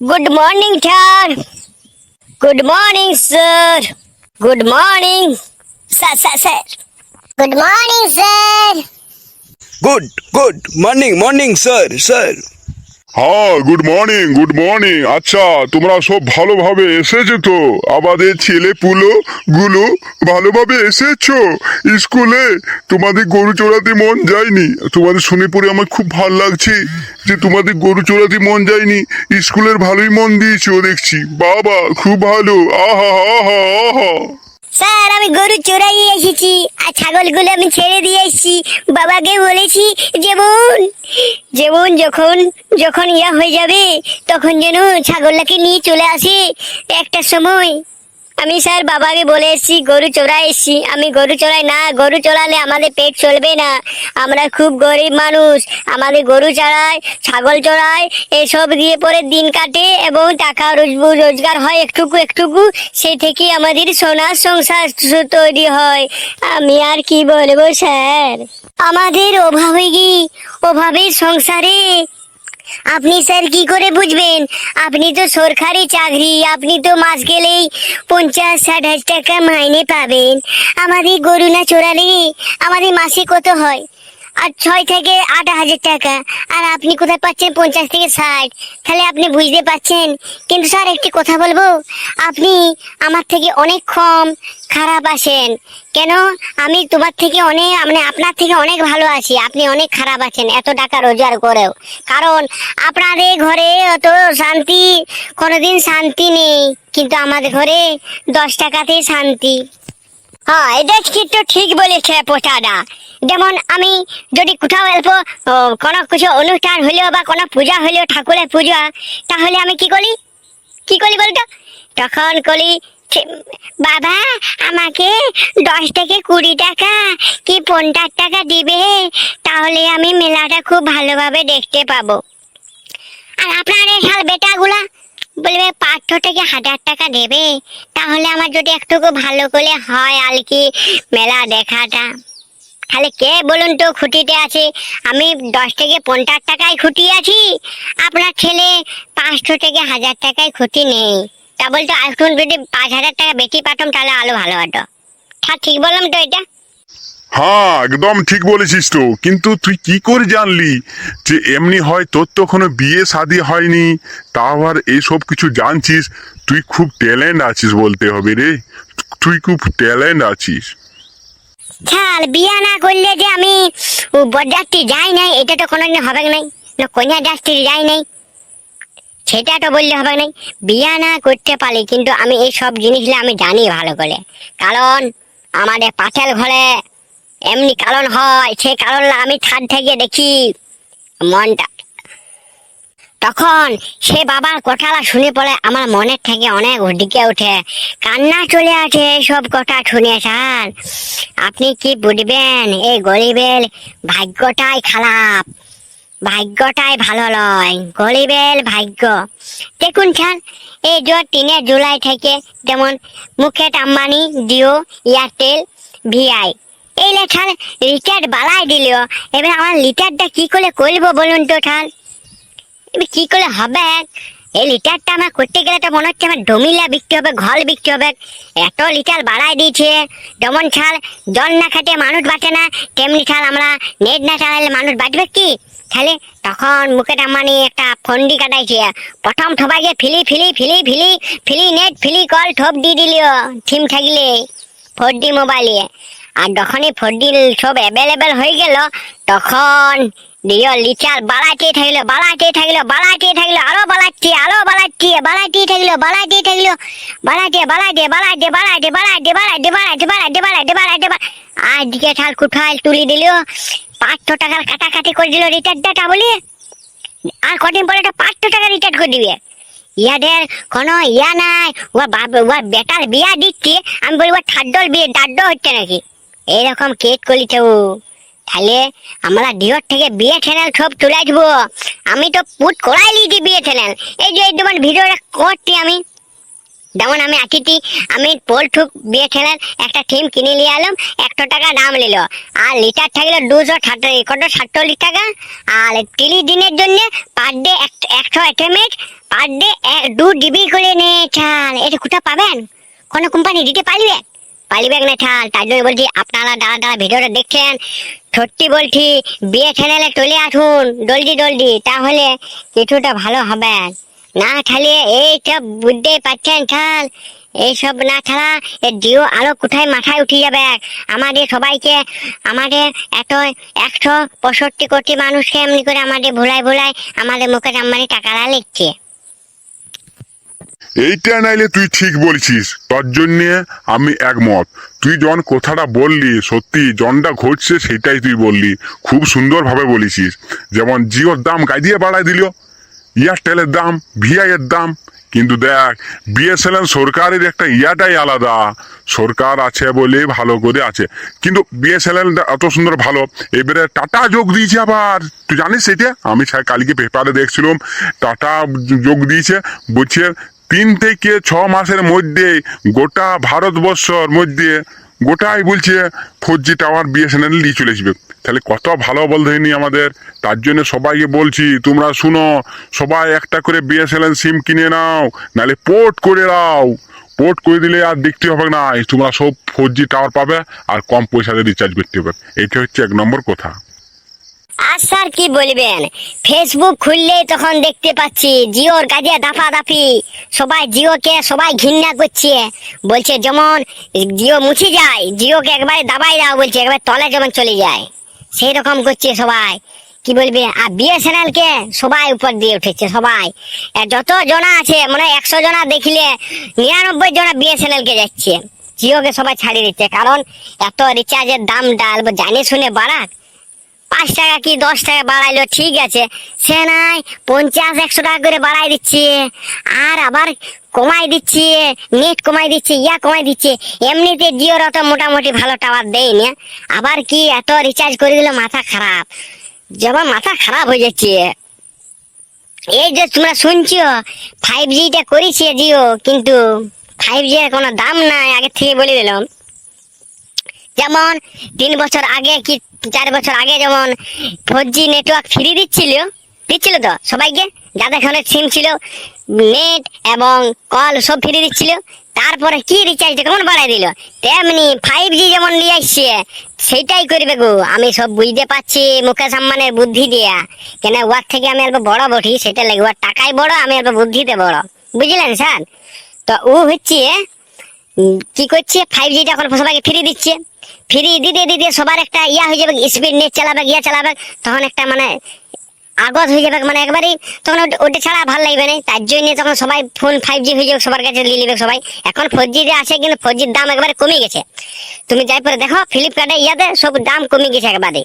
Good morning, sir. Good morning, sir. Good morning. Sir, sir, sir. Good morning, sir. Good, good. Morning, morning, sir, sir. হ্যাঁ good morning good morning আচ্ছা তোমরা সব ভালোভাবে এসেছ তো? আমাদের ছেলে পুলো গুলো ভালোভাবে এসেছ? স্কুলে তোমাদের গরু চড়াতে মন যায়নি? তোমাদের শুনে পড়ে আমার খুব ভালো লাগছে যে তোমাদের গরু চড়াতে মন যায়নি। স্কুলের ভালোই মন দিয়েছ দেখছি। বাবা, খুব ভালো। আহা আহা আহা। স্যার, আমি গরু চোরাই এসেছি আর ছাগলগুলো আমি ছেড়ে দিয়ে এসেছি। বাবাকে বলেছি, যেমন যেমন যখন যখন ইয়া হয়ে যাবে, তখন যেন ছাগলটাকে নিয়ে চলে আসে একটা সময়। আমি স্যার বাবাকে বলে এসেছি, গরু চোরাই এসেছি। আমি গরু চোরাই না, গরু চড়ালে আমাদের পেট চলবে না। আমরা খুব গরিব মানুষ। আমাদের গরু চড়ায় ছাগল চড়াই, এসব দিয়ে পরে দিন কাটে এবং টাকা রোজ- রোজগার হয় একটুকু একটুকু। সেই থেকে আমাদের সোনার সংসার তৈরি হয়। আমি আর কি বলব স্যার? আমাদের অভাবে কি? অভাবের সংসারে আপনি স্যার কি করে বুঝবেন? আপনি তো সরকারি চাকরি, আপনি তো মাস গেলেই পঞ্চাশ, ষাট হাজার টাকা মাইনে পাবেন। আমাদের গরু না চোরালে, আমাদের মাসে কত হয়? আর ছয় থেকে আট হাজার টাকা। আর আপনি কোথায় পাচ্ছেন পঞ্চাশ থেকে ষাট? তাহলে আপনি বুঝতে পারছেন। কিন্তু স্যার, একটি কথা বলব? আপনি আমার থেকে অনেক কম খারাপ আছেন। কেন? আমি তোমার থেকে অনেক মানে আপনার থেকে অনেক ভালো আছি। আপনি অনেক খারাপ আছেন, এত টাকা রোজগার করেও। কারণ আপনাদের ঘরে অত শান্তি, কোনোদিন শান্তি নেই। কিন্তু আমাদের ঘরে দশ টাকাতেই শান্তি। হ্যাঁ এটা কিন্তু ঠিক বলেছে পোটাটা যেমন আমি যদি কোথাও অল্প কোনো কিছু অনুষ্ঠান হলেও বা কোনো পূজা হলেও, ঠাকুরের পূজা, তাহলে আমি কি করি? কি করি বলতো? তখন করি বাবা, আমাকে দশ থেকে কুড়ি টাকা কি পঞ্চাশ টাকা দিবে? তাহলে আমি মেলাটা খুব ভালোভাবে দেখতে পাবো। আর আপনার এই শাল বেটাগুলা? বলবে পাঁচশো থেকে হাজার টাকা দেবে? তাহলে আমার যদি একটুকু ভালো করে হয় আর কি মেলা দেখাটা। তাহলে কে বলুন তো খুঁটিতে আছে? আমি দশ থেকে পঞ্চাশ টাকায় খুঁটি আছি। আপনার ছেলে পাঁচশো থেকে হাজার টাকায় খুঁটি নেই। তা বলতো এখন যদি পাঁচ হাজার টাকা বেশি পাঠাম, তাহলে আলো ভালো হতো। ঠিক বললাম তো এটা। হ্যাঁ একদম ঠিক বলেছিস তো। কিন্তু তুই কি করে জানলি যে এমনি হয় তোর তো কোনো বিয়ে শাদি হয়নি? তা আবার এইসব কিছু জানছিস? তুই খুব ট্যালেন্ট আছিস বলতে হবে রে। তুই খুব ট্যালেন্ট আছিস। ছাল, বিয়া না করলে যে আমি বরযাত্রী যাই নাই, এটা তো কোনোদিন হবে নাই, না কন্যা যাত্রী যাই নাই, সেটা তো বললে হবে নাই। বিয়া না করতে পারি কিন্তু আমি এই সব জিনিসগুলো আমি জানি ভালো করে। কারণ আমাদের পাটেল ঘরে এমনি কারণ হয় সেই কারণটা আমি ছাদ থেকে দেখি মনটা। তখন সে বাবার কথাটা শুনে পড়ে, আমার মনের থেকে অনেক ঢিকে ওঠে। কান্না চলে আসে, সব কথা শুনে স্যার। আপনি কি বুঝবেন, এই গরিবের ভাগ্যটাই খারাপ। ভাগ্যটাই ভালো নয় গরিবের ভাগ্য। দেখুন স্যার, এই যে তিনে জুলাই থেকে যেমন মুকেট আম্বানি জিও এয়ারটেল ভিআই এই লেখার রিচার্জ বাড়াই দিল। এবার আমার রিচার্জটা কি করে করব বলুন তো স্যার এবার কি করে হবে? এই লিটারটা আমার করতে গেলে তো মনে হচ্ছে আমার ডমিলা বিকতে হবে, ঘর বিকতে হবে। এত লিটার বাড়াই দিয়েছে। যেমন ছাল জল না খাটে মানুষ বাঁচে না, তেমনি ছাল আমরা নেট না চালালে মানুষ বাঁচবে কি? তাহলে তখন মুকেট আম্বানি একটা ফন্ডি কাটাইছে। প্রথম সবাইকে ফিলি ফিলি ফিলি ফিলি ফিলি নেট, ফিলি কল ঠোপ দিয়ে দিল। থিম থাকলে ফোর ডি মোবাইলে। আর যখনই ফোর সব অ্যাভেলেবেল হয়ে গেল তখন দিও লিচার বাড়াইতে থাকল বাড়াইতে থাকল বাড়াইতে থাকল আরও বাড়াচ্ছে আরও বাড়াচ্ছে বাড়াইতে থাকল বাড়াইতে থাকল বাড়াইতে বাড়াইতে বাড়াইতে বাড়াইতে বাড়াইতে বাড়াইতে বাড়াইতে বাড়াইতে বাড়াইতে বাড়াইতে আজকে ঠাল কুঠাল তুলি দিল পাঁচশো টাকার কাটাকাটি করে দিল রিচার্জটা বলি আর কদিন পরে একটা পাঁচশো টাকা রিচার্জ করে দিবে ইয়াদের কোনো ইয়া নাই ও বাপ ও বেটার বিয়া দিচ্ছে আমি বলি ও ঠাড্ডল বিয়ে ডাড্ড হচ্ছে নাকি এইরকম কেট করিছে ও তাহলে আমরা ডিওর থেকে বিয়ে চ্যানেল সব তুলে আসব আমি তো পুট করাই লিছি বিয়ে চ্যানেল এই যে যেমন ভিডিওটা করছি আমি। যেমন আমি আছিটি আমি পোলঠুক বিয়ে চ্যানেল একটা থিম কিনে নিয়ে এলাম, একশো টাকা দাম নিল। আর লিটার থাকলে দুশো কত সাতচল্লিশ টাকা। আর তিরিশ দিনের জন্য পার ডে একশো এস এম পার ডে দু ডিবি করে নে চাল। এটা কোথা পাবেন? কোনো কোম্পানি দিতে পারবে? পারবে না চাল তার জন্য বলছি, আপনারা দাঁড়া দাঁড়া, ভিডিওটা দেখছেন। সত্যি বলছি, বিয়ে চ্যানেলে চলে আসুন, জলদি জলদি, তাহলে কিছুটা ভালো হবে। না খালি এইসব বুঝতে পারছেন ছাল এইসব না ছাড়া এ জিও আলো কোথায় মাথায় উঠে যাবে? আমাদের সবাইকে, আমাদের এত একশো পঁয়ষট্টি কোটি মানুষকে এমনি করে আমাদের ভোলায় ভোলায় আমাদের মুখে আম্বানি টাকারা লিখছে। এইটা নাইলে তুই ঠিক বলছিস। তোর জন্য আমি একমত। তুই জন কথাটা বললি, সত্যি জনটা ঘটছে সেটাই তুই বললি। খুব সুন্দরভাবে বলেছিস। যেমন জিওর দাম গাইদিয়ে বাড়াই দিল। এয়ারটেলের দাম ভিআই এর দাম। কিন্তু দেখ, বিএসএনএল সরকারের একটা ইয়াটাই আলাদা। সরকার আছে বলে ভালো করে আছে। কিন্তু বিএসএনএল এত সুন্দর ভালো। এবারে টাটা যোগ দিয়েছে আবার। তুই জানিস সেটা? আমি কালকে পেপারে দেখছিলাম। টাটা যোগ দিয়েছে। বলছে তিন থেকে ছ মাসের মধ্যে, গোটা ভারতবর্ষর মধ্যে গোটাই বলছে ফোর জি টাওয়ার বিএসএনএল নিয়ে চলে আসবে। তাহলে কত ভালো বল ধরেনি আমাদের। তার জন্য সবাইকে বলছি, তোমরা শুনো, সবাই একটা করে বিএসএনএল সিম কিনে নাও নালে পোর্ট করে নাও পোর্ট করে দিলে আর দেখতে হবে না, তোমরা সব ফোর জি টাওয়ার পাবে আর কম পয়সাতে রিচার্জ করতে হবে। এটা হচ্ছে এক নম্বর কথা। আর স্যার কি বলবেন? ফেসবুক খুললেই তখন দেখতে পাচ্ছি জিওর কাজে দাফা দাফি সবাই জিওকে, সবাই ঘৃণা করছে। বলছে, যেমন জিও মুছে যায়, জিওকে একবারে দাবাই দাও, বলছে, একবার তলে যেমন চলে যায়। সেই রকম করছে সবাই। কি বলবে? আর বিএসএনএল কে সবাই উপর দিয়ে উঠেছে, সবাই। যত জনা আছে মানে একশো জনা দেখলে নিরানব্বই জনা বিএসএনএল কে যাচ্ছে। জিওকে সবাই ছাড়িয়ে দিচ্ছে, কারণ এত রিচার্জের দাম ডাল, জানে শুনে বাড়াক। পাঁচ টাকা কি দশ টাকা বাড়াইলো? ঠিক আছে। সে নাই, পঞ্চাশ, একশো টাকা করে বাড়াই দিচ্ছে। আর আবার কমাই দিচ্ছে নেট কমাই দিচ্ছে, ইয়া কমাই দিচ্ছে। এমনিতে জিওর অত মোটামুটি ভালো টাওয়ার দেয় না আবার কি এত রিচার্জ করে দিলে, মাথা খারাপ। যেমন মাথা খারাপ হয়ে যাচ্ছে। এই যে তোমরা শুনছো ফাইভ জিটা করেছে জিও, কিন্তু ফাইভ জি এর কোনো দাম নাই, আগে থেকে বলে দিলাম। যেমন তিন বছর আগে কি চার বছর আগে যেমন ফোর জি নেটওয়ার্ক ফ্রি দিচ্ছিল দিচ্ছিল তো সবাইকে? যাদের ফোনে সিম ছিল নেট এবং কল সব ফ্রি দিচ্ছিল। তারপরে কি রিচার্জটা কেমন বাড়াই দিল? তেমনি ফাইভ জি যেমন নিয়ে আসছে সেটাই করবে গো। আমি সব বুঝতে পারছি মুকেশ আম্বানের বুদ্ধি দিয়া। কেন ওয়ার থেকে আমি অল্প বড় বটি, সেটা লাগে ওর টাকাই বড়, আমি অল্প বুদ্ধিতে বড়। বুঝলেন স্যার? তো ও হচ্ছে কি করছে ফাইভ জিটা এখন সবাইকে ফ্রি দিচ্ছে। ফ্রি দিতে দিতে সবার একটা ইয়া হয়ে যাবে স্পিড নেট চালাবে ইয়া চালাবে, তখন একটা মানে আগত হয়ে যাবে মানে একবারই তখন ওটা- ছাড়া ভালো লাগবে না। তার জন্য তখন সবাই ফোন ফাইভ জি হয়ে যাবে, সবার কাছে নিয়ে নেবে সবাই। এখন ফোর জি আছে, কিন্তু ফোর জির দাম একবারে কমে গেছে। তুমি যাই পরে দেখো ফ্লিপকার্টে ইয়াতে সব দাম কমে গেছে একবারে।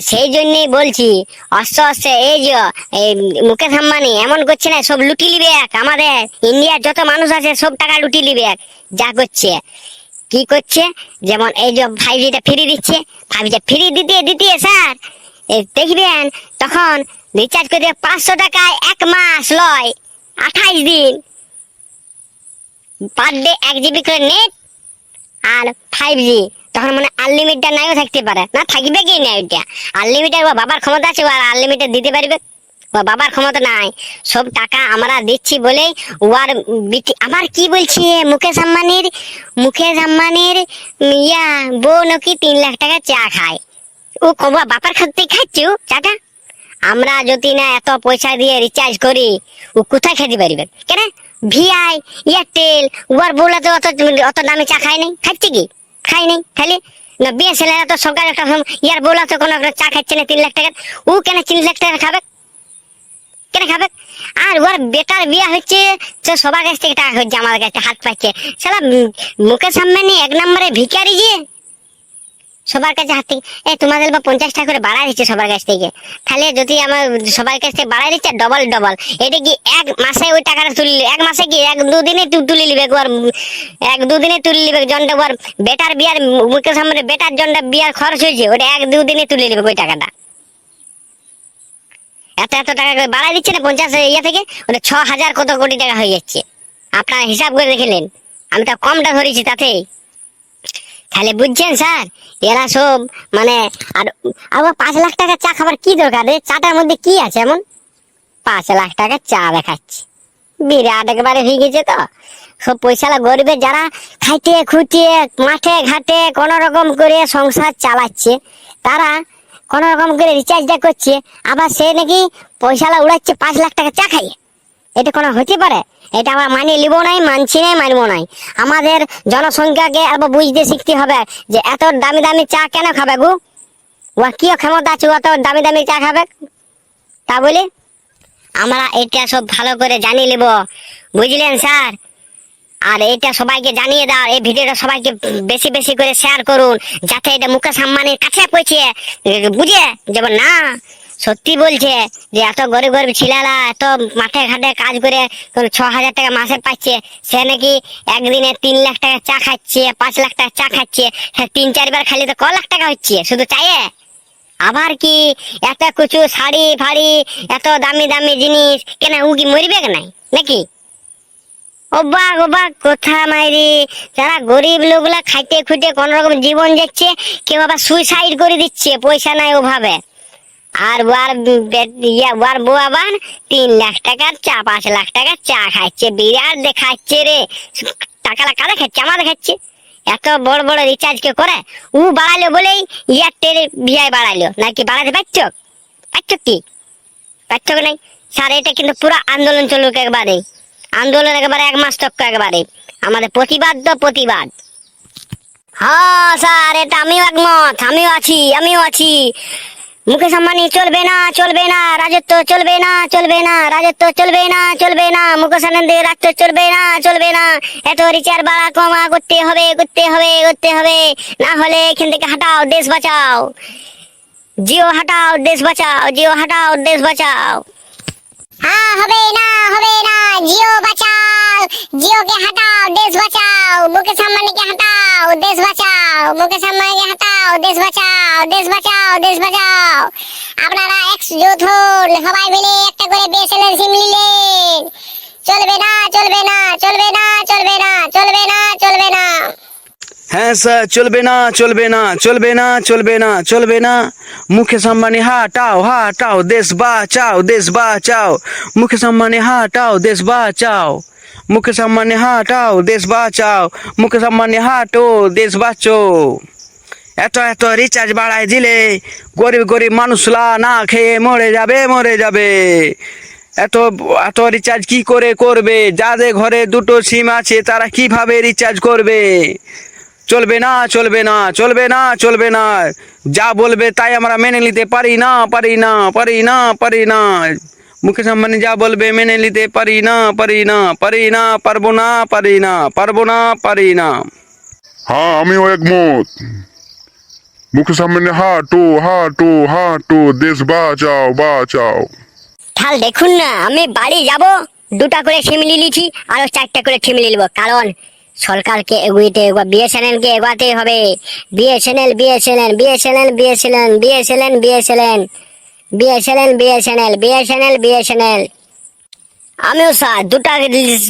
সেই জন্যই বলছি, অস্ত্র অস্তে এই যে, এই মুকেশ আম্বানি এমন করছে না, সব লুটি লিবে এক আমাদের। ইন্ডিয়ার যত মানুষ আছে, সব টাকা লুটি লিবে এক। যা করছে। কি করছে? যেমন এই যে ফাইভ জিটা ফ্রি দিচ্ছে ফাইভ ফ্রি দিতে দিতে স্যার দেখবেন তখন রিচার্জ করে পাঁচশো টাকায় এক মাস লয়, আঠাইশ দিন। পার ডে এক জিবি করে নেট আর ফাইভ জি তখন মানে আনলিমিটেড নাইও থাকতে পারে। না, থাকবে কি না ওইটা আনলিমিটেড বাবার ক্ষমতা আছে আর আনলিমিটেড দিতে পারবে। বাবার ক্ষমতা নাই। সব টাকা আমরা দিচ্ছি বলেই ওয়ার বিটি আবার কি বলছে মুকেশ আম্বানির? মুকেশ আম্বানির ইয়া বউ নাকি তিন লাখ টাকা চা খায়। ও কবা, বাপার খাতে খাচ্ছি চাটা? আমরা যদি না এত পয়সা দিয়ে রিচার্জ করি, ও কোথায় খেতে পারবে? কেন? ভিআই এয়ারটেল ওয়ার বলে তো অত অত দামে চা খায় নাই। খাচ্ছে কি? খাই নাই। খালি না বিএসএনএল তো সরকার একটা ইয়ার বলে তো কোনো একটা চা খাচ্ছে না তিন লাখ টাকা। ও কেন তিন লাখ টাকা খাবে? কেন খাবে? আর ওর বেটার হচ্ছে, তো সবার কাছ থেকে টাকা হচ্ছে, আমার কাছে হাত পাচ্ছে। মুকেশ আম্বানি এক নম্বরে ভিকারি যে। সবার কাছে হাত থেকে এ, তোমাদের বা পঞ্চাশ টাকা করে বাড়াই দিচ্ছে সবার কাছ থেকে। তাহলে যদি আমার সবার কাছ থেকে বাড়াই দিচ্ছে ডবল ডবল এটা কি এক মাসে ওই টাকাটা এক মাসে কি এক দুদিনে তুলে নিবে এক দুদিনে তুলে নিবে জনটা? একবার বেটার বিয়ার মুখের সামনে বেটার জনটা বিয়ার খরচ হয়েছে, ওটা এক দুদিনে তুলে নিবে ওই টাকাটা। এত এত টাকা করে বাড়াই দিচ্ছে না পঞ্চাশ ইয়ে থেকে? ওটা ছ হাজার কত কোটি টাকা হয়ে যাচ্ছে। আপনারা হিসাব করে দেখলেন আমি তো কমটা ধরেছি তাতেই। তাহলে বুঝছেন স্যার, এরা সব মানে আর আবার পাঁচ লাখ টাকা চা খাবার কি দরকার রে? চাটার মধ্যে কি আছে এমন? পাঁচ লাখ টাকা চা দেখাচ্ছে। বিরাট একবারে হয়ে গেছে তো। সব পয়সালা গরিবের যারা খাইতে খুঁটিয়ে মাঠে ঘাটে কোন রকম করে সংসার চালাচ্ছে, তারা কোন রকম করে রিচার্জ রিচার্জটা করছে, আবার সে নাকি পয়সালা উড়াচ্ছে, পাঁচ লাখ টাকা চা খাইয়ে। এটা কোনো হতে পারে? এটা আমরা মানিয়ে নিব নাই, মানছি নাই, মানবো নাই। আমাদের জনসংখ্যাকে আবার বুঝতে শিখতে হবে যে এত দামি দামি চা কেন খাবে গু? ওয়া কি ক্ষমতা আছে অত দামি দামি চা খাবে? তা বলি, আমরা এটা সব ভালো করে জানিয়ে নেব। বুঝলেন স্যার? আর এটা সবাইকে জানিয়ে দাও, এই ভিডিওটা সবাইকে বেশি বেশি করে শেয়ার করুন, যাতে এটা মুকেশ আম্বানির কাছে পৌঁছে, বুঝে? যেমন, না, সত্যি বলছে যে এত গরিব গরিব ছিলালা এত মাঠে ঘাটে কাজ করে ছ হাজার টাকা মাসে পাচ্ছে, সে নাকি একদিনে তিন লাখ টাকা চা খাচ্ছে, পাঁচ লাখ টাকা চা খাচ্ছে তিন চারবার খালি তো ক লাখ টাকা হচ্ছে, শুধু চাইয়ে আবার কি এত কিছু শাড়ি ফাড়ি, এত দামি দামি জিনিস, কেন ও কি মরবে নাই নাকি? অবাক অবাক কথা মাইরি যারা গরিব লোকগুলা খাইতে খুঁটে কোন রকম জীবন যাচ্ছে, কেউ আবার সুইসাইড করে দিচ্ছে, পয়সা নাই ওভাবে। আর ওয়ার ইয়া ওয়ার বউ আবার তিন লাখ টাকার চা, পাঁচ লাখ টাকার চা খাচ্ছে বিরাট দেখাচ্ছে রে। টাকা কারা খাচ্ছে? আমাদের খাচ্ছে। এত বড় বড় রিচার্জ কে করে? ও বাড়ালো বলেই এয়ারটেল ভিআই বাড়াইলো। নাকি বাড়াতে পারছ? পারছ কি? পারছ নাই? স্যার, এটা কিন্তু পুরো আন্দোলন চলুক একবারে আন্দোলন একেবারে এক মাস তক একেবারে। আমাদের প্রতিবাদ তো প্রতিবাদ। হ্যাঁ স্যার, এটা আমিও একমত, আমিও আছি আমিও আছি। মুকেশ আম্বানি, চলবে না চলবে না, রাজত্ব চলবে না চলবে না, রাজত্ব চলবে না চলবে না, মুকেশ আনন্দের রাজত্ব চলবে না চলবে না। এত রিচার বাড়া কমা, করতে হবে করতে হবে করতে হবে। না হলে এখান থেকে হাঁটাও, দেশ বাঁচাও। জিও হাঁটাও, দেশ বাঁচাও, জিও হাঁটাও, দেশ বাঁচাও। हाँ हबे ना हबे ना, जियो बचाओ, जियो के हटाओ, देश बचाओ मुके अंबानी के हटाओ, देश बचाओ मुके अंबानी के हटाओ, देश बचाओ देश बचाओ देश बचाओ। আপনারা এক জোট হন সবাই মিলে একটা করে বিএসএনএল সিম নিলেন চলবে না ना না চলবে হ্যাঁ স্যার, চলবে না চলবে না চলবে না চলবে না চলবে না। মুকেশ আম্বানি হাটাও হাটাও, দেশ বাঁচাও দেশ বাঁচাও। মুকেশ আম্বানি হাটাও, দেশ বাঁচাও। মুকেশ আম্বানি হাটাও, দেশ বাঁচাও। মুকেশ আম্বানি হাটো, দেশ বাঁচো। এত এত রিচার্জ বাড়ায় দিলে গরিব গরিব মানুষরা না খেয়ে মরে যাবে মরে যাবে। এত এত রিচার্জ কি করে করবে? যাদের ঘরে দুটো সিম আছে, তারা কীভাবে রিচার্জ করবে? চলবে না চলবে না চলবে না চলবে না। যা বলবে তাই আমরা মেনে নিতে পারি না পারি না পারি না পারি না। মুকেশ আম্বানি যা বলবে মেনে নিতে পারি না পারি না পারি না পারব না পারি না পারব না পারি না। হ্যাঁ আমিও একমত। মুকেশ আম্বানি হাঁটো হাঁটো হাঁটো দেশ বাঁচাও বাঁচাও। তাহলে দেখুন না আমি বাড়ি যাব দুটা করে শিমলি লিছি আরও চারটা করে ঠিমলি নিব কারণ সরকারকে এগুইতে বিএসএনএল কে এগোতে হবে। BSNL BSNL BSNL BSNL BSNL BSNL BSNL BSNL BSNL BSNL. আমিও স্যার দুটা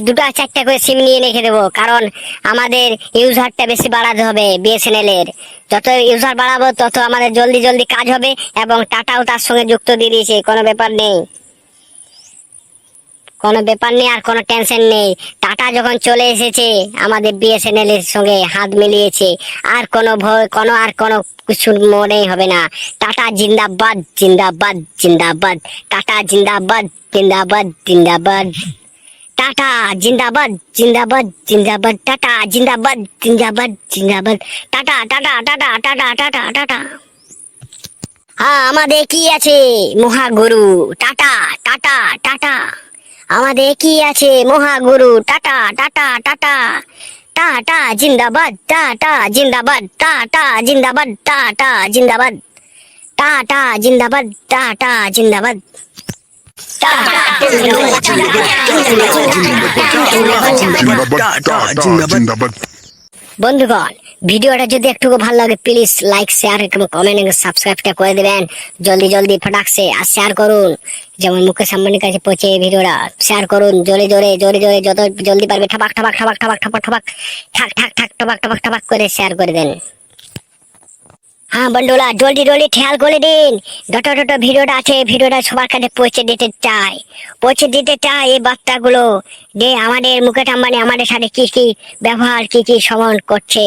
দুটা চারটা করে সিম নিয়ে রেখে দেবো, কারণ আমাদের ইউজারটা বেশি বাড়াতে হবে বিএসএনএল এর যত ইউজার বাড়াবো তত আমাদের জলদি জলদি কাজ হবে এবং টাটাও তার সঙ্গে যুক্ত দিয়ে দিয়েছে, কোনো ব্যাপার নেই। কোনো ব্যাপার নেই আর কোনো টেনশন নেই। টাটা যখন চলে এসেছে, আমাদের বিএসএনএল এর সঙ্গে হাত মিলিয়েছে। আর কোনো ভয়, কোনো আর কোনো কিছু মনেই হবে না। টাটা জিন্দাবাদ জিন্দাবাদ জিন্দাবাদ। টাটা জিন্দাবাদ জিন্দাবাদ জিন্দাবাদ। টাটা জিন্দাবাদ জিন্দাবাদ জিন্দাবাদ। টাটা জিন্দাবাদ জিন্দাবাদ জিন্দাবাদ। টাটা টাটা টাটা টাটা টাটা টাটা। হ্যাঁ আমাদের কি আছে মহাগুরু? টাটা টাটা টাটা। আমাদের কি আছে মহাগুরু টাটা টাটা টাটা টাটা জিন্দাবাদ টাটা জিন্দাবাদ টাটা জিন্দাবাদ টাটা জিন্দাবাদ টাটা জিন্দাবাদ টাটা জিন্দাবাদ বন্ধুগণ ভিডিওটা যদি একটু ভালো লাগে প্লিজ লাইক শেয়ার এবং কমেন্ট এবং সাবস্ক্রাইবটা করে দেবেন। জলদি জলদি ফটাকসে আর শেয়ার করুন। যেমন মুকেশ আম্বানির কাছে পৌঁছে ভিডিওটা শেয়ার করুন। জোরে জোরে জোরে জোরে, যত জলদি পারবে ঠাবাক ঠাবাক ঠাবাক ঠাবাক ঠাবাক ঠাবাক, ঠাক ঠাক ঠাক, ঠাবাক ঠাবাক ঠাবাক করে শেয়ার করে দেন। হ্যাঁ বন্ধুরা, জলদি জলদি খেয়াল করে দিন। যত যত ভিডিওটা আছে ভিডিওটা সবার কাছে পৌঁছে দিতে চাই। পৌঁছে দিতে চাই এই বার্তাগুলো যে আমাদের মুকেশ আম্বানি আমাদের সাথে কি কি ব্যবহার, কি কি সমন করছে।